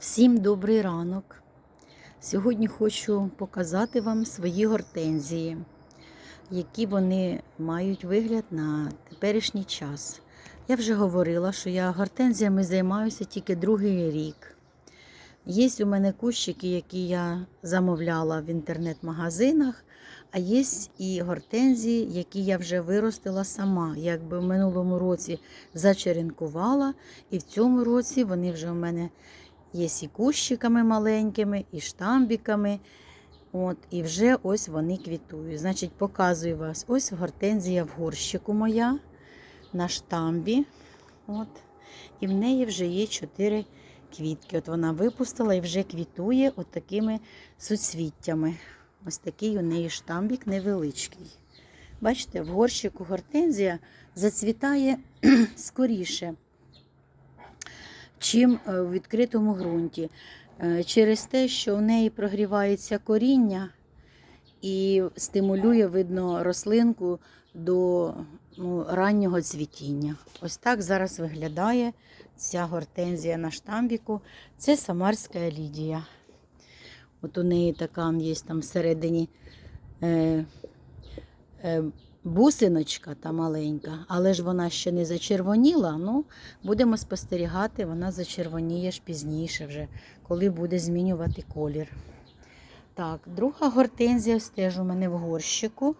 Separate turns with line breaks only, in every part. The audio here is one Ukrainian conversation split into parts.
Всім добрий ранок. Сьогодні хочу показати вам свої гортензії, які вони мають вигляд на теперішній час. Я вже говорила, що я гортензіями займаюся тільки другий рік. Є у мене кущики, які я замовляла в інтернет-магазинах, а є і гортензії, які я вже виростила сама. Якби в минулому році зачеренкувала, і в цьому році вони вже у мене є і кущиками маленькими, і штамбіками. От, І вже ось вони квітують. Значить, показую вас. Ось гортензія в горщику моя на штамбі. От. І в неї вже є чотири квітки. От вона випустила і вже квітує от такими суцвіттями. Ось такий у неї штамбік невеличкий. Бачите, в горщику гортензія зацвітає скоріше, чим е, в відкритому ґрунті. Е, Через те, що в неї прогрівається коріння і стимулює, видно, рослинку до ну, раннього цвітіння. Ось так зараз виглядає ця гортензія на штамбіку. Це самарська лідія. От у неї така є там всередині е, е, бусиночка та маленька, але ж вона ще не зачервоніла. Ну, будемо спостерігати, вона зачервоніє ж пізніше, вже, коли буде змінювати колір. Так, друга гортензія теж у мене в горщику.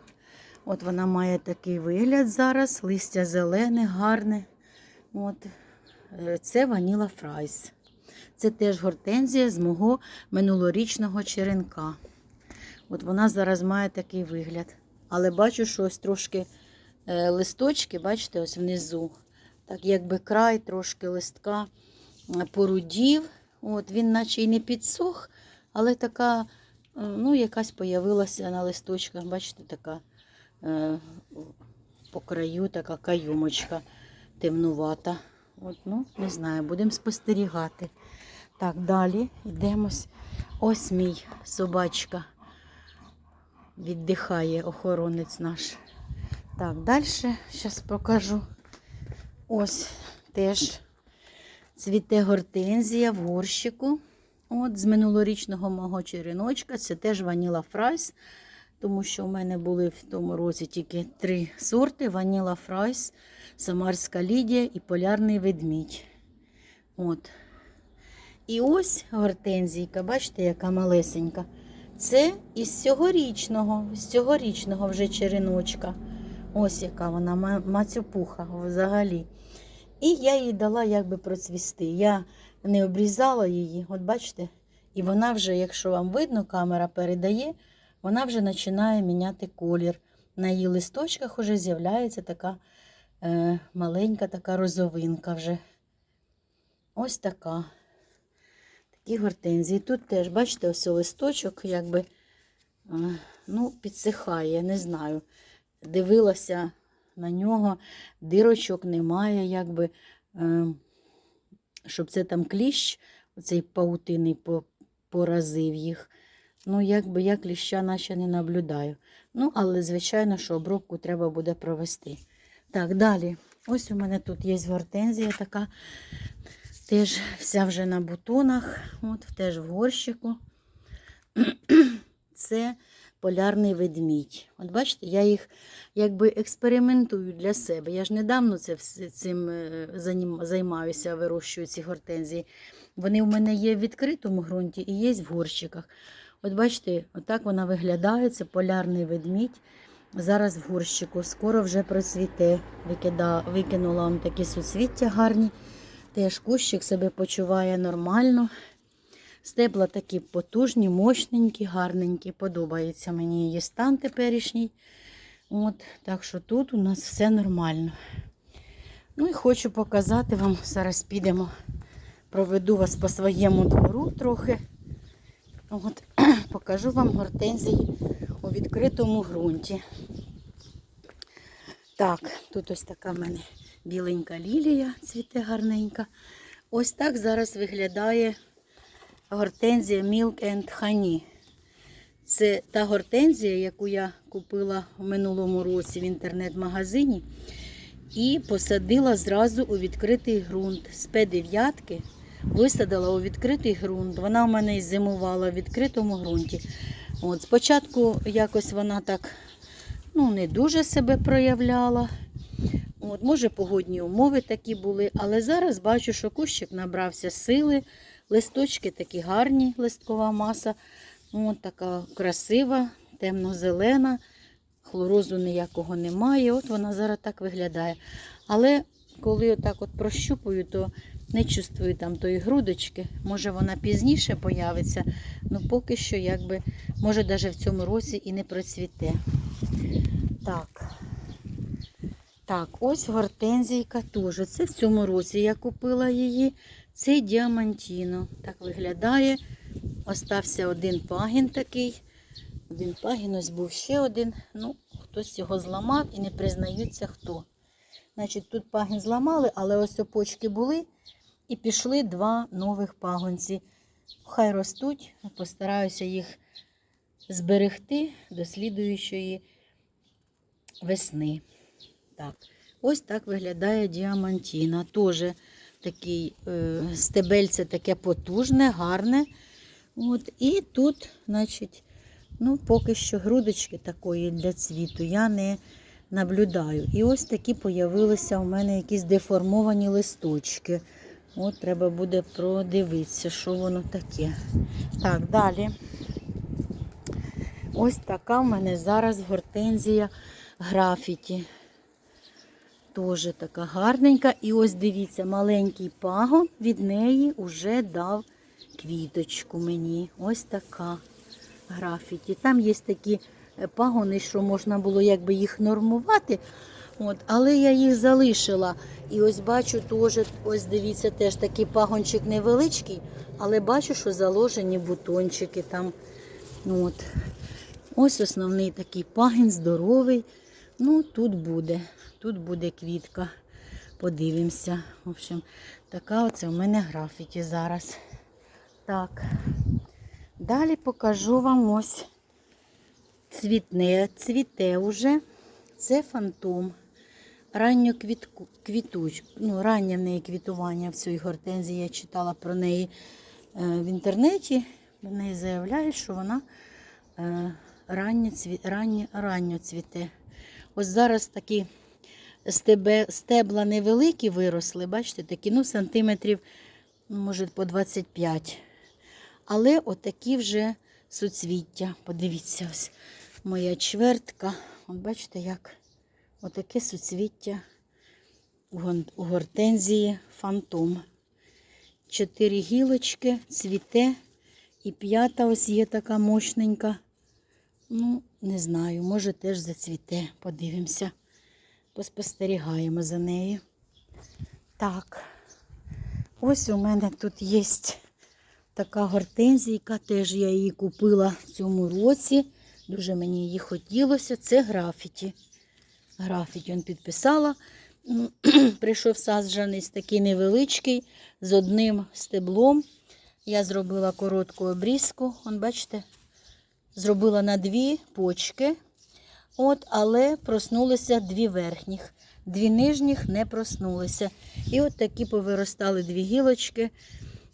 От вона має такий вигляд зараз, листя зелене, гарне. От. Е, Це ваніла фрайс. Це теж гортензія з мого минулорічного черенка. От вона зараз має такий вигляд. Але бачу, що ось трошки е, листочки, бачите, ось внизу. Так, якби край трошки листка е, порудів. От, він наче й не підсох, але така, е, ну, якась появилася на листочках, бачите, така по краю така каюмочка темнувата. От, ну, не знаю, будемо спостерігати. Так, далі йдемось. Ось мій собачка. Віддихає охоронець наш. Так, далі зараз покажу. Ось теж цвіте гортензія в горщику. От, з минулорічного мого череночка. Це теж ваніла фрайс, тому що у мене були в тому році тільки три сорти: ваніла фрайс, самарська лідія і полярний ведмідь. От. І ось гортензійка, бачите, яка малесенька. Це із цьогорічного, з цьогорічного вже череночка. Ось яка вона мацюпуха взагалі. І я їй дала якби процвісти. Я не обрізала її, от бачите, і вона вже, якщо вам видно, камера передає, вона вже починає міняти колір. На її листочках вже з'являється така е, маленька така розовинка вже. Ось така. Такі гортензії. Тут теж, бачите, ось листочок, якби е, ну, підсихає, не знаю. Дивилася на нього, дирочок немає, якби, е, щоб це там кліщ, оцей паутиний поразив їх. Ну, якби я кліща наче не наблюдаю. Ну, але, звичайно, що обробку треба буде провести. Так, далі. Ось у мене тут є гортензія така. Теж вся вже на бутонах, от, теж в горщику. Це полярний ведмідь. От бачите, я їх якби експериментую для себе. Я ж недавно це, цим е, займаюся, вирощую ці гортензії. Вони у мене є в відкритому ґрунті і є в горщиках. От бачите, отак вона виглядає, це полярний ведмідь. Зараз в горщику, скоро вже процвіте. Викида, викинула вам такі суцвіття гарні. Теж кущик себе почуває нормально. Стебла такі потужні, мощненькі, гарненькі. Подобається мені її стан теперішній. От, так що тут у нас все нормально. Ну і хочу показати вам, зараз підемо, проведу вас по своєму двору трохи. От, покажу вам гортензії у відкритому ґрунті. Так, тут ось така в мене біленька лілія, цвіте гарненька. Ось так зараз виглядає гортензія Milk and Honey. Це та гортензія, яку я купила в минулому році в інтернет-магазині. І посадила зразу у відкритий ґрунт з П9 висадила у відкритий ґрунт. Вона у мене і зимувала в відкритому ґрунті. От, спочатку якось вона так ну, не дуже себе проявляла. От, може, погодні умови такі були, але зараз бачу, що кущик набрався сили, листочки такі гарні, листкова маса. От така красива, темно-зелена, хлорозу ніякого немає. От вона зараз так виглядає. Але коли отак от прощупую, то не чувствую там тої грудочки. Може вона пізніше появиться, ну поки що, якби, може, навіть в цьому році і не процвіте. Так. Так, ось гортензійка теж. Це в цьому році я купила її. Це діамантіно. Так виглядає. Остався один пагін такий. Один пагін, ось був ще один. Ну, хтось його зламав і не признаються хто. Значить, тут пагін зламали, але ось опочки були і пішли два нових пагонці. Хай ростуть, постараюся їх зберегти до слідуючої весни. Так. Ось так виглядає діамантіна. Теж такий е, стебельце таке потужне, гарне. От, і тут, значить, ну, поки що грудочки такої для цвіту я не наблюдаю. І ось такі появилися у мене якісь деформовані листочки. От треба буде продивитися, що воно таке. Так, далі. Ось така в мене зараз гортензія графіті. Теж така гарненька. І ось дивіться, маленький пагон від неї вже дав квіточку мені. Ось така графіті. Там є такі е, пагони, що можна було якби їх нормувати. От, але я їх залишила. І ось бачу теж, ось дивіться, теж такий пагончик невеличкий, але бачу, що заложені бутончики там. От. Ось основний такий пагін, здоровий. Ну, тут буде. Тут буде квітка. Подивимося. В общем, така оце в мене графіті зараз. Так. Далі покажу вам ось цвітне, цвіте уже. Це фантом. Ранньо квітку, квітуч, ну, раннє в неї квітування в цій гортензії. Я читала про неї е, в інтернеті. Вони заявляють, що вона е, ранньо, ранньо, ранньо цвіте. Ось зараз такі стебе, стебла невеликі виросли, бачите, такі, ну, сантиметрів, може, по 25. Але отакі вже суцвіття. Подивіться, ось моя чвертка. От бачите, як отаке суцвіття у гортензії фантом. Чотири гілочки, цвіте. І п'ята ось є така мощненька. Ну, не знаю, може теж зацвіте. Подивимося. Поспостерігаємо за нею. Так. Ось у мене тут є така гортензійка, теж я її купила в цьому році. Дуже мені її хотілося. Це графіті. Графіті він підписала. Прийшов саджанець такий невеличкий, з одним стеблом. Я зробила коротку обрізку. Он, бачите, зробила на дві почки. От, але проснулися дві верхніх. Дві нижніх не проснулися. І от такі повиростали дві гілочки,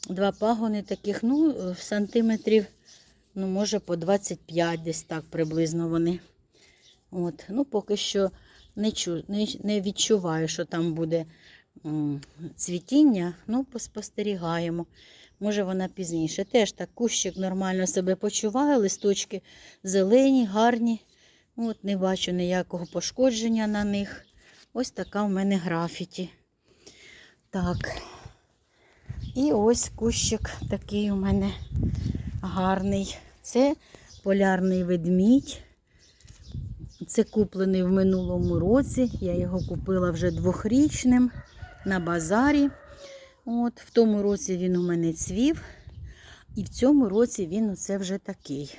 два пагони таких, ну, сантиметрів, ну, може, по 25 десь так приблизно вони. От, ну, поки що не, чу, не, не відчуваю, що там буде цвітіння. Ну, поспостерігаємо. Може, вона пізніше. Теж так кущик нормально себе почуває, листочки зелені, гарні. От, не бачу ніякого пошкодження на них. Ось така в мене графіті. Так. І ось кущик такий у мене гарний. Це полярний ведмідь. Це куплений в минулому році. Я його купила вже двохрічним на базарі. От, В тому році він у мене цвів. І в цьому році він оце вже такий.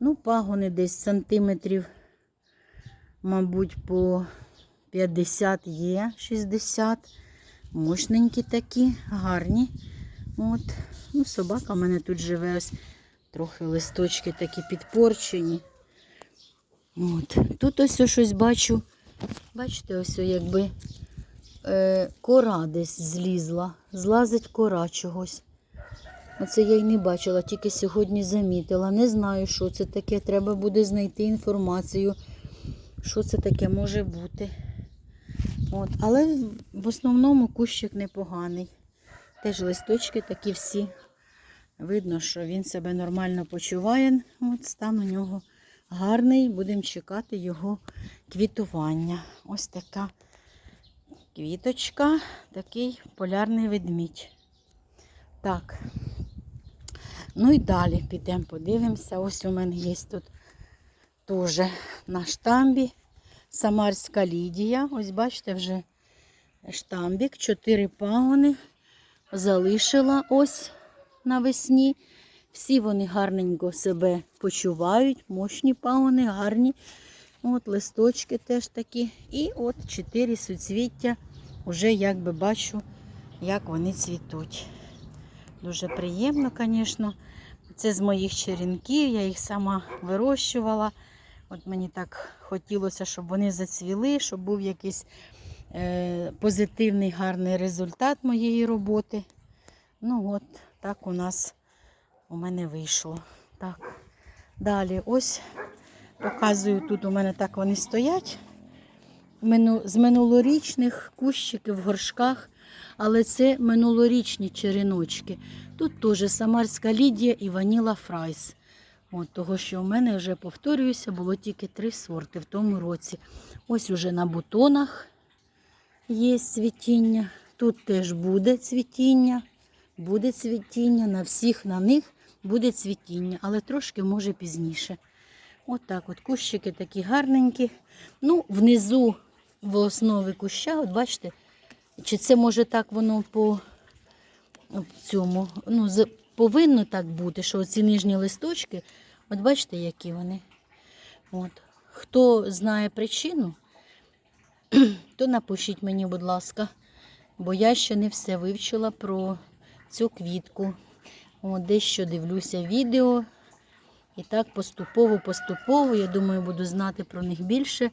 Ну, пагони десь сантиметрів, мабуть, по 50 є, 60. Мощненькі такі, гарні. От. Ну, собака в мене тут живе. Ось трохи листочки такі підпорчені. От. Тут ось щось бачу. Бачите, ось якби е, кора десь злізла. Злазить кора чогось. Оце я й не бачила, тільки сьогодні замітила. Не знаю, що це таке. Треба буде знайти інформацію, що це таке може бути. От. Але в основному кущик непоганий. Теж листочки такі всі. Видно, що він себе нормально почуває. От стан у нього гарний. Будемо чекати його квітування. Ось така квіточка, такий полярний ведмідь. Так. Ну і далі підемо, подивимося. Ось у мене є тут теж на штамбі Самарська Лідія. Ось бачите, вже штамбік, чотири пагони залишила ось навесні. Всі вони гарненько себе почувають, мощні пагони, гарні. От листочки теж такі. І от чотири суцвіття. Уже якби бачу, як вони цвітуть. Дуже приємно, звісно. Це з моїх черенків, я їх сама вирощувала. От мені так хотілося, щоб вони зацвіли, щоб був якийсь е, позитивний, гарний результат моєї роботи. Ну от, так у нас у мене вийшло. Так. Далі ось показую, тут у мене так вони стоять. З минулорічних кущиків в горшках, але це минулорічні череночки. Тут теж Самарська Лідія і Ваніла Фрайс. От, того, що у мене вже повторююся, було тільки три сорти в тому році. Ось уже на бутонах є цвітіння. Тут теж буде цвітіння. Буде цвітіння. На всіх на них буде цвітіння, але трошки може пізніше. От от кущики такі гарненькі. Ну, внизу в основі куща, от бачите, чи це може так воно по цьому, ну, повинно так бути, що ці нижні листочки, от бачите, які вони. От. Хто знає причину, то напишіть мені, будь ласка, бо я ще не все вивчила про цю квітку. От, дещо дивлюся відео. І так поступово-поступово, я думаю, буду знати про них більше.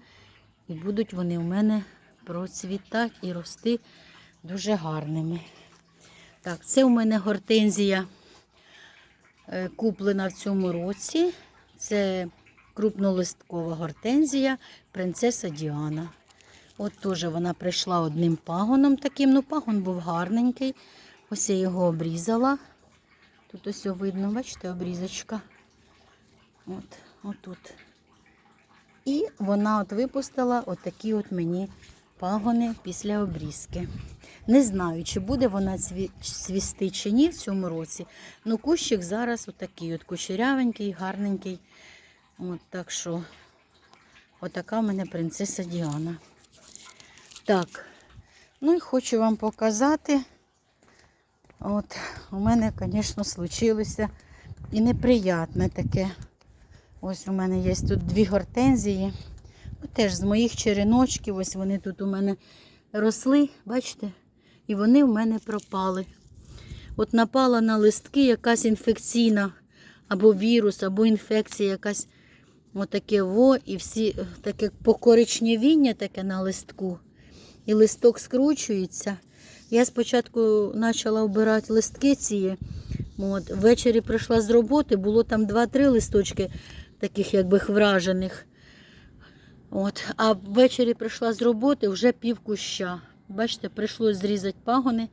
І будуть вони у мене процвітати і рости дуже гарними. Так, це у мене гортензія е, куплена в цьому році. Це крупнолисткова гортензія принцеса Діана. От теж вона прийшла одним пагоном таким. Ну, пагон був гарненький. Ось я його обрізала. Тут ось видно, бачите, обрізочка. От, отут. І вона от випустила отакі от мені пагони після обрізки. Не знаю, чи буде вона цвісти чи ні в цьому році. Ну, кущик зараз отакий, от кучерявенький, гарненький. От так що, отака в мене принцеса Діана. Так, ну і хочу вам показати. От, у мене, звісно, случилося і неприятне таке. Ось у мене є тут дві гортензії. Ну, теж з моїх череночків, ось вони тут у мене росли, бачите? І вони в мене пропали. От напала на листки якась інфекційна, або вірус, або інфекція якась отаке во, і всі е, таке покоричневіння таке на листку. І листок скручується. Я спочатку почала обирати листки ці. От, ввечері прийшла з роботи, було там 2-3 листочки таких якби вражених. От, а ввечері прийшла з роботи вже пів куща. Бачите, прийшлося зрізати пагони.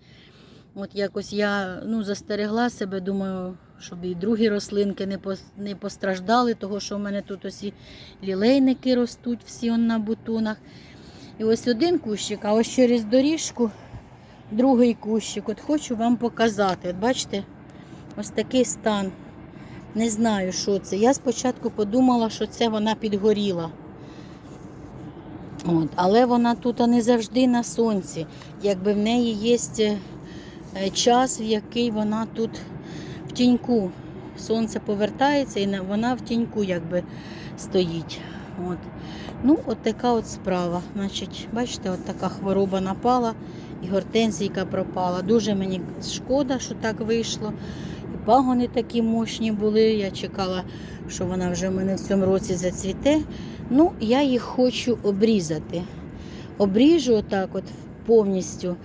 От якось я ну, застерегла себе, думаю, щоб і другі рослинки не, не постраждали, того що в мене тут ось лілейники ростуть, всі он на бутонах. І ось один кущик, а ось через доріжку другий кущик. От хочу вам показати. От бачите, ось такий стан. Не знаю, що це. Я спочатку подумала, що це вона підгоріла. От, але вона тут не завжди на сонці. Якби в неї є е, час, в який вона тут в тіньку. Сонце повертається і вона в тіньку якби стоїть. От. Ну, от така от справа. Значить, бачите, от така хвороба напала і гортензійка пропала. Дуже мені шкода, що так вийшло. Пагони такі мощні були. Я чекала, що вона вже в мене в цьому році зацвіте. Ну, я їх хочу обрізати. Обріжу отак, от повністю.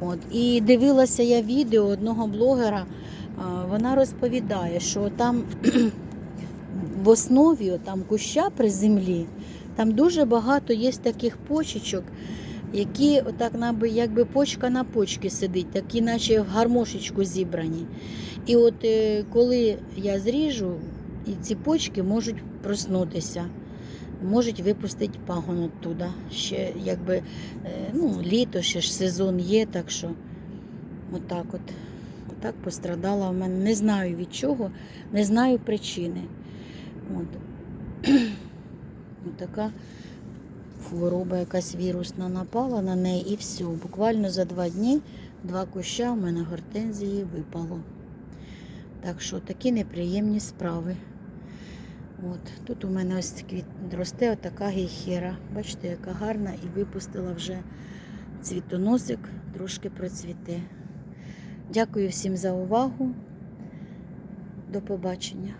От. І дивилася я відео одного блогера. Вона розповідає, що там в основі там куща при землі, там дуже багато є таких почечок, які отак наби, якби почка на почці сидить, такі наче в гармошечку зібрані. І от е, коли я зріжу, і ці почки можуть проснутися, можуть випустити пагон оттуда. Ще якби е, ну, літо, ще ж сезон є, так що отак от. Отак пострадала в мене. Не знаю від чого, не знаю причини. От. Така хвороба якась вірусна напала на неї і все. Буквально за два дні два куща в мене гортензії випало. Так що такі неприємні справи. От. Тут у мене ось квіт... росте отака гейхера. Бачите, яка гарна і випустила вже цвітоносик, трошки процвіте. Дякую всім за увагу. До побачення.